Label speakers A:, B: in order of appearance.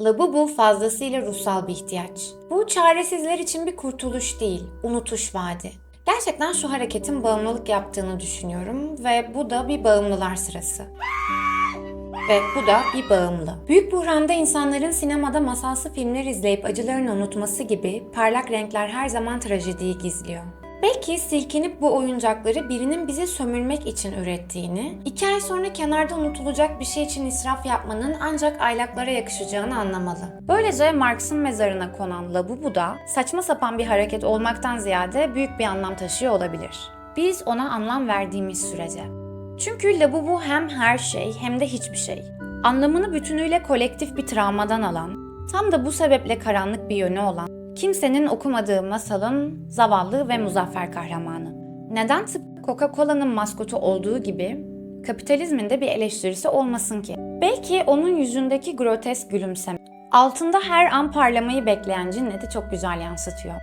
A: Labubu fazlasıyla ruhsal bir ihtiyaç. Bu çaresizler için bir kurtuluş değil, unutuş vaadi. Gerçekten şu hareketin bağımlılık yaptığını düşünüyorum ve bu da bir bağımlılar sırası. Ve bu da bir bağımlı. Büyük buhranda insanların sinemada masalsı filmler izleyip acılarını unutması gibi parlak renkler her zaman trajediyi gizliyor. Belki silkinip bu oyuncakları birinin bizi sömürmek için ürettiğini, iki ay sonra kenarda unutulacak bir şey için israf yapmanın ancak aylaklara yakışacağını anlamalı. Böylece Marx'ın mezarına konan Labubu da saçma sapan bir hareket olmaktan ziyade büyük bir anlam taşıyor olabilir. Biz ona anlam verdiğimiz sürece. Çünkü Labubu hem her şey hem de hiçbir şey. Anlamını bütünüyle kolektif bir travmadan alan, tam da bu sebeple karanlık bir yönü olan, kimsenin okumadığı masalın zavallı ve muzaffer kahramanı. Neden tıpkı Coca-Cola'nın maskotu olduğu gibi kapitalizmin de bir eleştirisi olmasın ki? Belki onun yüzündeki grotesk gülümseme, altında her an parlamayı bekleyen cinneti çok güzel yansıtıyor.